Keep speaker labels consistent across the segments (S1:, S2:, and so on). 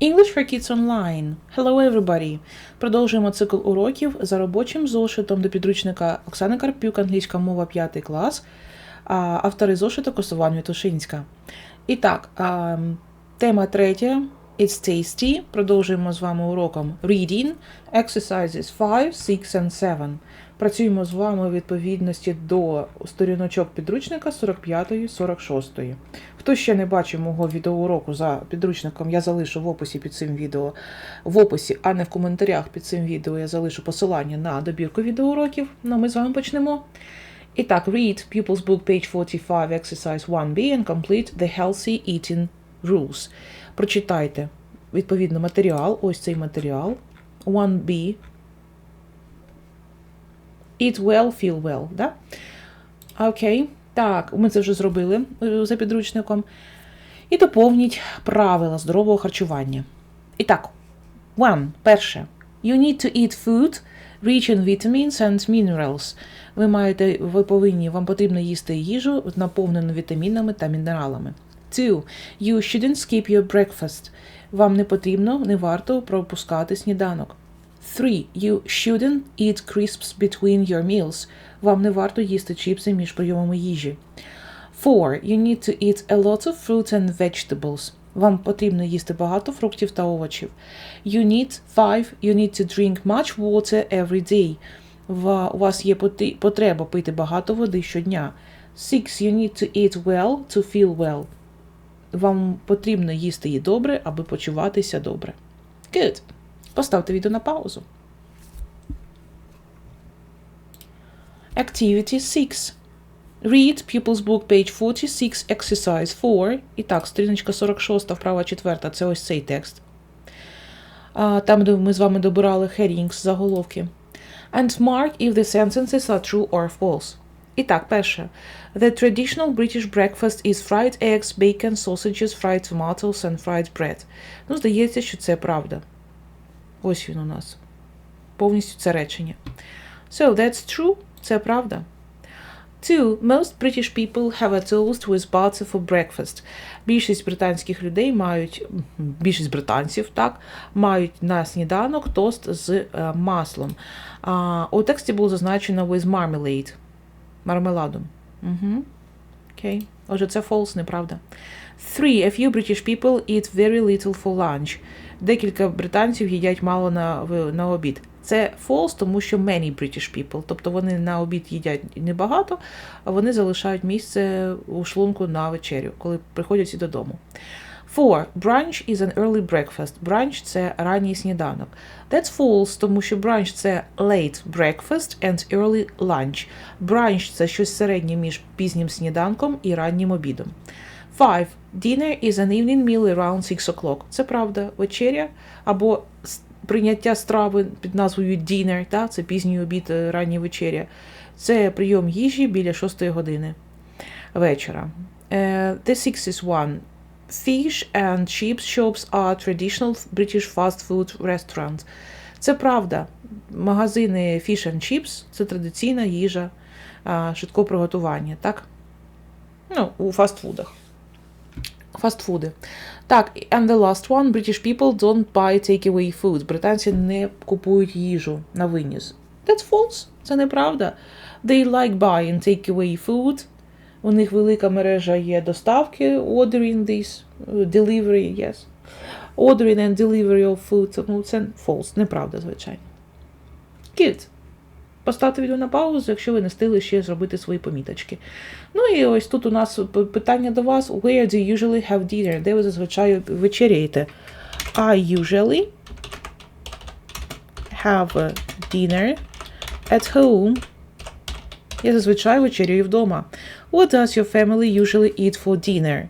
S1: English for Kids Online. Hello everybody! Продовжуємо цикл уроків за робочим зошитом до підручника Оксани Карпюк, англійська мова 5 клас, автори зошиту Косован Вітушинська. І так, тема третя. It's tasty. Продовжуємо з вами уроком Reading, Exercises 5, 6 and 7. Працюємо з вами у відповідності до сторіночок підручника 45 46 Хто ще не бачив мого відеоуроку за підручником, я залишу в описі під цим відео, в описі, а не в коментарях під цим відео я залишу посилання на добірку відеоуроків. Ну, ми з вами почнемо. І так, read Pupils Book, page 45, exercise 1b and complete the healthy eating rules. Прочитайте відповідно матеріал, ось цей матеріал. 1b. Eat well, feel well. Да? Окей. Так, ми це вже зробили е, за підручником. І доповніть правила здорового харчування. І так, one. Перше. You need to eat food rich in vitamins and minerals. Ви маєте, ви повинні, вам потрібно їсти їжу, наповнену вітамінами та мінералами. Two. You shouldn't skip your breakfast. Вам не потрібно, не варто пропускати сніданок. 3. You shouldn't eat crisps between your meals. Вам не варто їсти чіпси між прийомами їжі. 4. You need to eat a lot of fruit and vegetables. Вам потрібно їсти багато фруктів та овочів. You need 5. You need to drink much water every day. У вас є потреба пити багато води щодня. 6. You need to eat well to feel well. Вам потрібно їсти і добре, аби почуватися добре. Good. Поставте відео на паузу. Activity 6. Read Pupils Book, page 46, exercise 4. І так, сторіночка 46, вправа 4, це ось цей текст. Там, де ми з вами добирали headings, заголовки. And mark if the sentences are true or false. І так, перше. The traditional British breakfast is fried eggs, bacon, sausages, fried tomatoes and fried bread. Ну, здається, що це правда. Ось він у нас. Повністю це речення. So, that's true. Це правда. Two. Most British people have a toast with butter for breakfast. Більшість британських людей мають, більшість британців, так, мають на сніданок тост з е, маслом. У тексті було зазначено with marmalade. Мармеладом. Угу. Окей. Отже, це false, неправда. Three. A few British people eat very little for lunch. Декілька британців їдять мало на, на обід. Це false, тому що many British people. Тобто вони на обід їдять небагато, а вони залишають місце у шлунку на вечерю, коли приходять всі додому. Four. Brunch is an early breakfast. Brunch – це ранній сніданок. That's false, тому що brunch – це late breakfast and early lunch. Brunch – це щось середнє між пізнім сніданком і раннім обідом. Five. Dinner is an evening meal around 6 o'clock. Це правда. Вечеря або прийняття страви під назвою dinner, та, це пізній обід, е, рання вечеря. Це прийом їжі біля 6 години вечора. Е, The sixth is one. Fish and chips shops are traditional British fast food restaurants. Це правда. Магазини Fish and Chips – це традиційна їжа швидкого приготування, так? Ну, у фастфудах. Фастфуди. Так, and the last one. British people don't buy takeaway food. Британці не купують їжу на виніс. That's false. Це неправда. They like buying takeaway food. У них велика мережа є доставки, ordering this, delivery, yes. Ordering and delivery of food. Ну, це false, неправда, звичайно. Good. Поставте відео на паузу, якщо ви не встигли ще зробити свої поміточки. Ну і ось тут у нас питання до вас. Where do you usually have dinner? Де ви зазвичай вечеряєте? I usually have dinner at home. Я зазвичай вечерюю вдома. What does your family usually eat for dinner?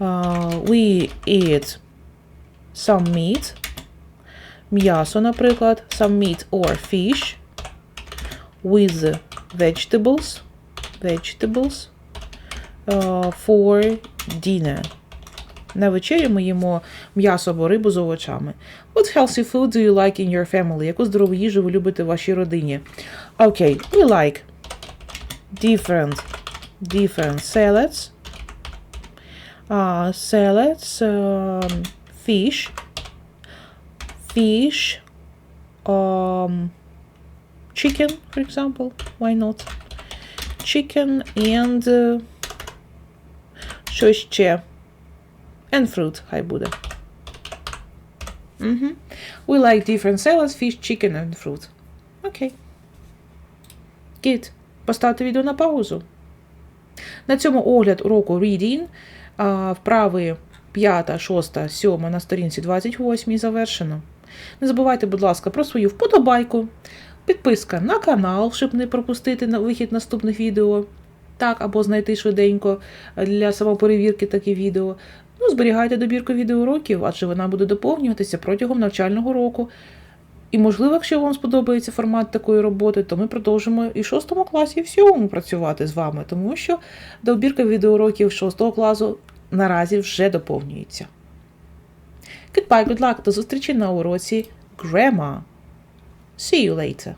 S1: Uh, we eat some meat. М'ясо, наприклад. Some meat or fish. With vegetables. Vegetables. Uh, for dinner. На вечерю ми їмо м'ясо або рибу з овочами. What healthy food do you like in your family? Яку здорову їжу ви любите в вашій родині? Okay, we like different different salads. Uh, salads, um, fish, fish, um, chicken, for example. Why not? Chicken and uh, що ще? And fruit, хай буде. Угу. We like different salads, fish, chicken and fruit. Окей. Good. Поставте відео на паузу. На цьому огляд уроку Reading вправи 5, 6, 7 на сторінці 28 завершено. Не забувайте, будь ласка, про свою вподобайку, підписка на канал, щоб не пропустити вихід наступних відео. Так, або знайти швиденько для самоперевірки такі відео. Ну, зберігайте добірку відеоуроків, адже вона буде доповнюватися протягом навчального року. І, можливо, якщо вам сподобається формат такої роботи, то ми продовжимо і в 6 класі, і в 7 працювати з вами, тому що добірка відеоуроків 6 класу наразі вже доповнюється. Goodbye, good luck, до зустрічі на уроці Grammar. See you later.